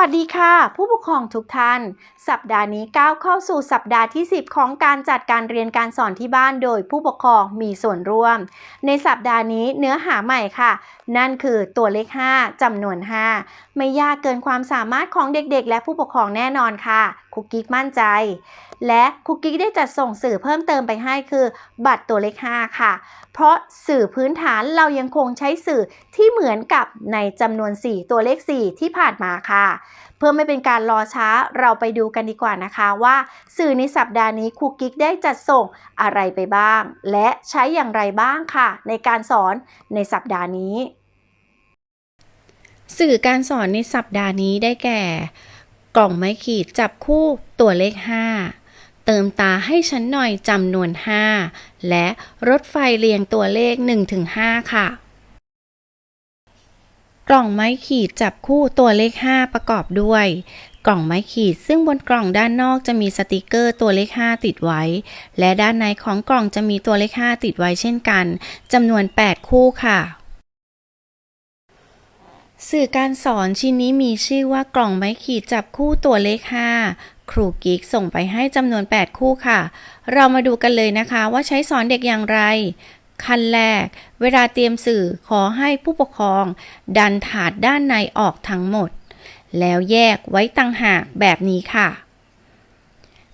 วัสดีค่ะ ผู้ปกครองทุกท่าน สัปดาห์นี้ก้าวเข้าสู่สัปดาห์ที่ 10 ของการจัดการเรียนการสอนที่บ้านโดยผู้ปกครองมีส่วนร่วม ในสัปดาห์นี้เนื้อหาใหม่ค่ะ นั่นคือตัวเลข 5จำนวน 5 ไม่ยากเกินความสามารถของเด็กๆ และผู้ปกครองแน่นอนค่ะคุกกิ๊กมั่นใจ และคุกกิ๊กได้จัดส่งสื่อเพิ่มเติมไปให้คือ บัตรตัวเลข 5 ค่ะ เพราะสื่อพื้นฐานเรายังคงใช้สื่อที่เหมือนกับในจำนวน 4 ตัวเลข 4 ที่ผ่านมาค่ะ เพื่อไม่เป็นการรอช้าเราไปดูกันดีกว่านะคะว่า สื่อในสัปดาห์นี้ครูกิ๊กได้จัดส่งอะไรไปบ้าง และใช้อย่างไรบ้างค่ะ ในการสอนในสัปดาห์นี้ สื่อการสอนในสัปดาห์นี้ได้แก่ กล่องไม้ขีดจับคู่ตัวเลข 5 เติมตาให้ฉันหน่อยจำนวน 5 และรถไฟเรียงตัวเลข 1-5 ค่ะ กล่องไม้ขีดจับคู่ตัวเลข 5 ประกอบด้วย กล่องไม้ขีดซึ่งบนกล่องด้านนอกจะมีสติกเกอร์ตัวเลข 5 ติดไว้ และด้านในของกล่องจะมีตัวเลข 5 ติดไว้เช่นกันจำนวน 8 คู่ค่ะ สื่อการสอนชิ้นนี้มีชื่อว่ากล่องไม้ขีดจับคู่ตัวเลข 5 ครูกิ๊กส่งไปให้จำนวน 8 คู่ค่ะ เรามาดูกันเลยนะคะว่าใช้สอนเด็กอย่างไร ขั้นแรก เวลาเตรียมสื่อขอให้ผู้ปกครอง ดันถาดด้านในออกทั้งหมด แล้วแยกไว้ต่างหากแบบนี้ค่ะ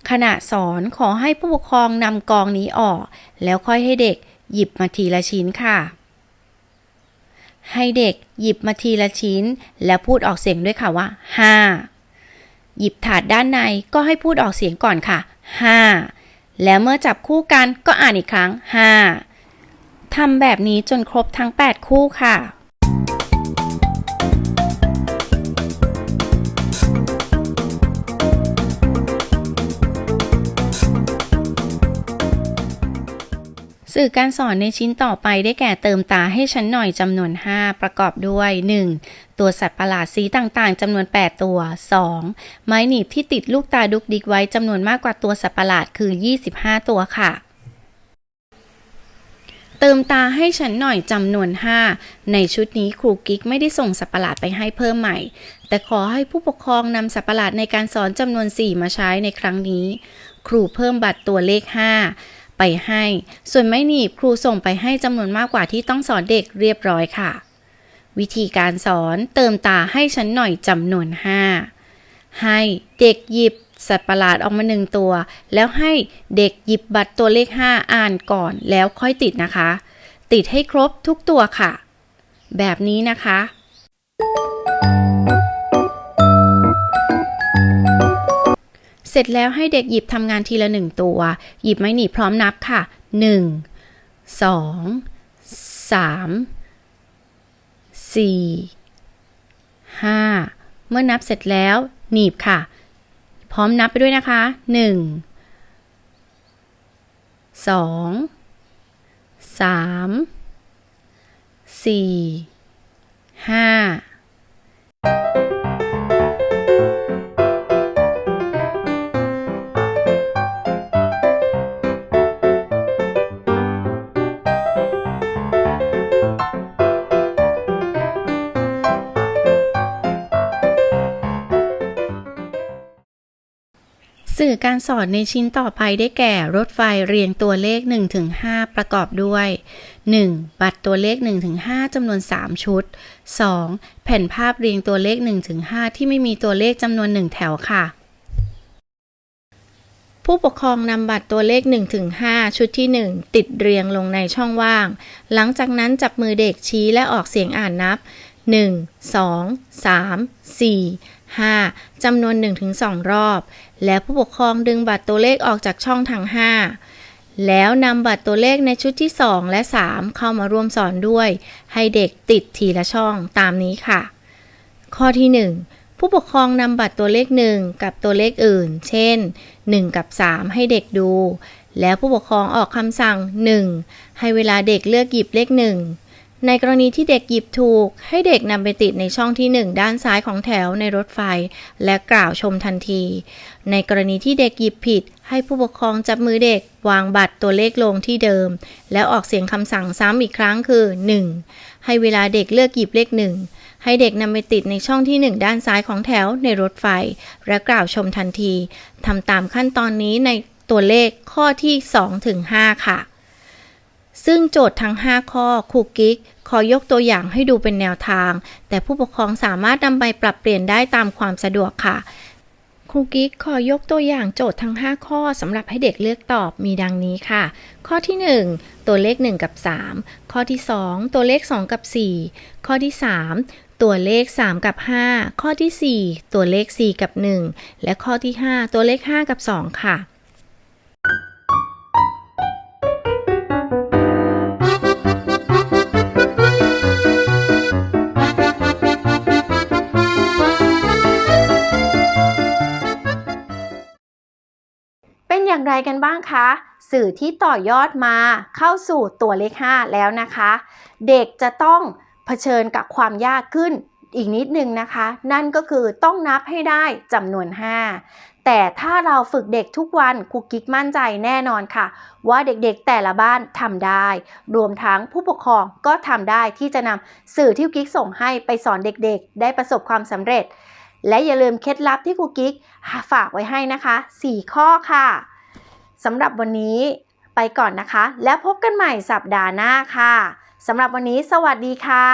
ขณะสอนขอให้ผู้ปกครองนำกองนี้ออก แล้วค่อยให้เด็กหยิบมาทีละชิ้นค่ะ ให้เด็กหยิบมาทีละชิ้น แล้วพูดออกเสียงด้วยค่ะว่า5หยิบถาดด้านในก็ให้พูดออกเสียงก่อนค่ะ5แล้วเมื่อจับคู่กันก็อ่านอีกครั้ง5ทำแบบนี้จนครบทั้ง 8 คู่ค่ะ สื่อการสอนในชิ้นต่อไปได้แก่เติมตาให้ฉันหน่อยจำนวน 5 ประกอบด้วย 1. ตัวสัตว์ประหลาดสีต่างๆจำนวน 8 ตัว 2. ไม้หนีบที่ติดลูกตาดุกดิกไว้จำนวนมากกว่าตัวสัตว์ประหลาดคือ 25 ตัวค่ะ เติมตาให้ฉันหน่อยจำนวน 5 ในชุดนี้ครูกิ๊กไม่ได้ส่งสัตว์ประหลาดไปให้เพิ่มใหม่ แต่ขอให้ผู้ปกครองนำสัตว์ประหลาดในการสอนจำนวน 4 มาใช้ในครั้งนี้ ครูเพิ่มบัตรตัวเลข 5 ไปให้ ส่วนไม้หนีบครูส่งไปให้จำนวนมากกว่าที่ต้องสอนเด็กเรียบร้อยค่ะ วิธีการสอนเติมตาให้ฉันหน่อยจำนวน 5 ให้เด็กหยิบสัตว์ประหลาดออกมาหนึ่งตัว แล้วให้เด็กหยิบบัตรตัวเลข 5 อ่านก่อนแล้วค่อยติดนะคะ ติดให้ครบทุกตัวค่ะ แบบนี้นะคะ เสร็จแล้วให้เด็กหยิบทำงานทีละหนึ่งตัว หยิบไม้หนีพร้อมนับค่ะ 1 2 3 4 5 เมื่อนับเสร็จแล้ว หนีบค่ะ พร้อมนับไปด้วยนะคะ 1 2 3 4 สื่อการสอนในชิ้นต่อไปได้แก่รถไฟเรียงตัวเลข 1-5 ประกอบด้วย 1. บัตรตัวเลข 1-5 จำนวน 3 ชุด 2. แผ่นภาพเรียงตัวเลข 1-5 ที่ไม่มีตัวเลขจำนวน 1 แถวค่ะ ผู้ปกครองนำบัตรตัวเลข 1-5 ชุดที่ 1 ติดเรียงลงในช่องว่าง หลังจากนั้นจับมือเด็กชี้และออกเสียงอ่านนับ 1 2 3 4 5 จำนวน 1-2 รอบ แล้วผู้ปกครองดึงบัตรตัวเลขออกจากช่องทั้ง5 แล้วนำบัตรตัวเลขในชุดที่ 2 และ 3 เข้ามาร่วมสอนด้วย ให้เด็กติดทีละช่องตามนี้ค่ะ ข้อที่ 1 ผู้ปกครองนำบัตรตัวเลข 1 กับตัวเลขอื่น เช่น 1 กับ 3 ให้เด็กดู แล้วผู้ปกครองออกคำสั่ง 1 ให้เวลาเด็กเลือกหยิบเลข 1 ในกรณีที่เด็กหยิบถูก ให้เด็กนำไปติดในช่องที่ 1 ด้านซ้ายของแถวในรถไฟ และกล่าวชมทันที ในกรณีที่เด็กหยิบผิด ให้ผู้ปกครองจับมือเด็ก วางบัตรตัวเลขลงที่เดิม แล้วออกเสียงคำสั่งซ้ำอีกครั้งคือ 1 ให้เวลาเด็กเลือกหยิบเลข1ให้เด็กนำไปติดในช่องที่ 1 ด้านซ้ายของแถวในรถไฟ และกล่าวชมทันทีทำตามขั้นตอนนี้ในตัวเลขข้อที่2ถึง5ค่ะ ซึ่งโจทย์ทั้ง 5 ข้อครูกิ๊กขอยกตัวอย่างให้ดูเป็นแนวทาง แต่ผู้ปกครองสามารถนำไปปรับเปลี่ยนได้ตามความสะดวกค่ะ ครูกิ๊กขอยกตัวอย่างโจทย์ทั้ง 5 ข้อสำหรับให้เด็กเลือกตอบมีดังนี้ค่ะ ข้อที่ 1 ตัวเลข 1 กับ 3 ข้อที่ 2 ตัวเลข 2 กับ 4 ข้อที่ 3 ตัวเลข 3 กับ 5 ข้อที่ 4 ตัวเลข 4 กับ 1 และข้อที่ 5 ตัวเลข 5 กับ 2 ค่ะ อย่างไรกันบ้างคะ สื่อที่ต่อยอดมาเข้าสู่ตัวเลข 5 แล้วนะคะ เด็กจะต้องเผชิญกับความยากขึ้นอีกนิดนึงนะคะ นั่นก็คือต้องนับให้ได้จำนวน 5 แต่ถ้าเราฝึกเด็กทุกวันครูกิ๊กมั่นใจแน่นอนค่ะ ว่าเด็กๆแต่ละบ้านทำได้ รวมทั้งผู้ปกครองก็ทำได้ที่จะนำสื่อที่กิ๊กส่งให้ไปสอนเด็กๆ ได้ประสบความสำเร็จ และอย่าลืมเคล็ดลับที่ครูกิ๊กฝากไว้ให้นะคะ 4 ข้อค่ะ สำหรับวันนี้ไปก่อนนะคะ แล้วพบกันใหม่สัปดาห์หน้าค่ะสำหรับวันนี้สวัสดีค่ะ